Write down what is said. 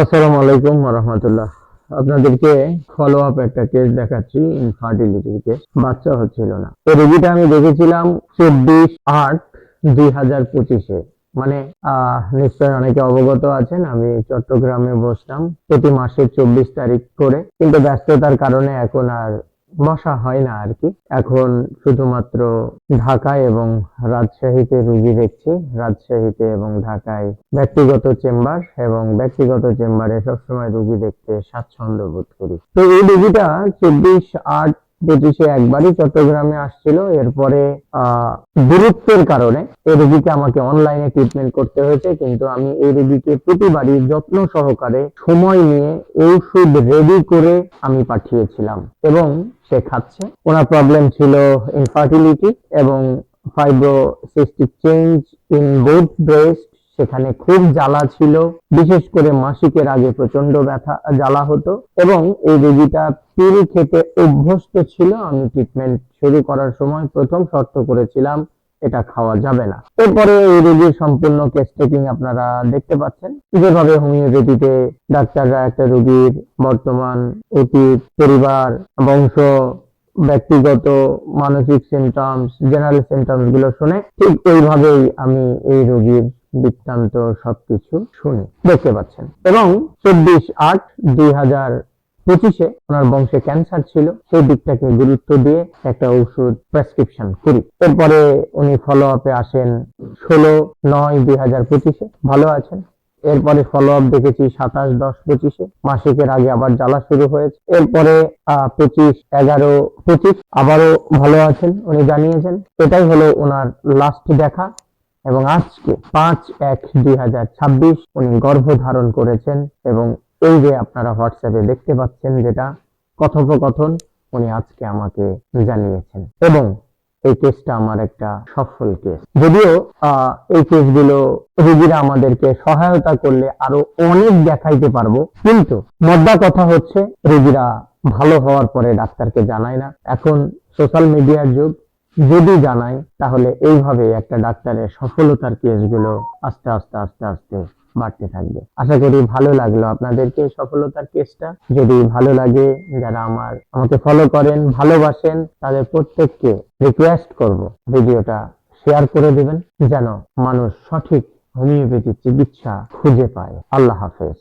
আসসালামু আলাইকুম রহমতুল্লাহ আপনাদেরকে ফলো আপ একটা কেস দেখাচ্ছি ইনফার্টিলিটির কেস বাচ্চা হচ্ছিল না। এই রোগীটা আমি দেখেছিলাম চব্বিশ আট দুই হাজার পঁচিশে। মানে নিশ্চয় অনেকে অবগত আছেন, আমি চট্টগ্রামে বসলাম প্রতি মাসের চব্বিশ তারিখ করে। কিন্তু ব্যস্ততার কারণে এখন আর বসা হয় না আর কি। এখন শুধুমাত্র ঢাকায় এবং রাজশাহীতে রুগী দেখছি। রাজশাহীতে এবং ঢাকায় ব্যক্তিগত চেম্বার এবং ব্যক্তিগত চেম্বারে সবসময় রুগী দেখতে স্বাচ্ছন্দ্য বোধ করি। তো এই রুগীটা চব্বিশ আট পঁচিশে একবারই চট্টগ্রামে আসছিল। এরপরে দূরত্বের কারণে এই রোগীকে আমাকে অনলাইনে ট্রিটমেন্ট করতে হয়েছে। কিন্তু আমি এই রোগীকে প্রতিবারই যত্ন সহকারে সময় নিয়ে ঔষধ রেডি করে আমি পাঠিয়েছিলাম। এবং সে খাচ্ছে। ওনার প্রবলেম ছিল ইনফার্টিলিটি এবং fibrocystic change in both breast সেখানে খুব জ্বালা ছিল। বিশেষ করে মাসিকের আগে প্রচণ্ড ব্যথা, জ্বালা হতো এবং এই রোগীটা পিল খেতে অভ্যস্ত ছিল। আমি ট্রিটমেন্ট শুরু করার সময় প্রথম শর্ত করেছিলাম, এটা খাওয়া যাবে না। এরপরে এই রোগীর সম্পূর্ণ কেস টেকিং আপনারা দেখতে পাচ্ছেন। যেভাবে হোমিওপ্যাথিতে ডাক্তাররা একটা রোগীর বর্তমান অতীত, পরিবার, বংশ, ব্যক্তিগত, মানসিক সিমটমস জেনারেল সিমটমসগুলো শুনে ঠিক ওইভাবেই আমি এই রোগীর বৃত্তান্ত সবকিছু শুনি, দেখতে পাচ্ছেন। এবং চব্বিশ আট দুই হাজার পঁচিশে ওনার বংশে ক্যান্সার ছিল, সেই দিকটাকে গুরুত্ব দিয়ে একটা ওষুধ প্রেসক্রিপশন করি। এরপরে উনি ফলো আপে আসেন ষোলো নয় দুই হাজার পঁচিশে, ভালো আছেন। এরপরে ফলো আপ দেখেছি সাতাশ দশ পঁচিশে, মাসিকের আগে আবার জ্বালা শুরু হয়েছে। এরপরে পঁচিশ এগারো পঁচিশ, আবারও ভালো আছেন, উনি জানিয়েছেন। এটাই হলো ওনার লাস্ট দেখা। এবং আজকে পাঁচ এক দুই হাজার ছাব্বিশ উনি গর্ভধারণ করেছেন এবং এই যে আপনারা হোয়াটসঅ্যাপে দেখতে পাচ্ছেন যেটা কথোপকথন, উনি আজকে আমাকে জানিয়েছেন। এবং এই কেসটা আমার একটা সফল কেস। যদিও এই কেসগুলো রোগীরা আমাদেরকে সহায়তা করলে আরও অনেক দেখাইতে পারব, কিন্তু মদ্দা কথা হচ্ছে, রোগীরা ভালো হওয়ার পরে ডাক্তারকে জানায় না। এখন সোশ্যাল মিডিয়ার যুগ যদি জানাই, তাহলে এইভাবে একটা ডাক্তারের সফলতার কেসগুলো আস্তে আস্তে আস্তে আস্তে বাড়তে থাকবে। আশা করি ভালো লাগল আপনাদেরকে সফলতার কেসটা। যদি ভালো লাগে, যারা আমার, আমাকে ফলো করেন, ভালোবাসেন, তাদের প্রত্যেককে রিকোয়েস্ট করব ভিডিওটা শেয়ার করে দিবেন, যেন মানুষ সঠিক হোমিওপ্যাথি চিকিৎসা খুঁজে পায়। আল্লাহ হাফেজ।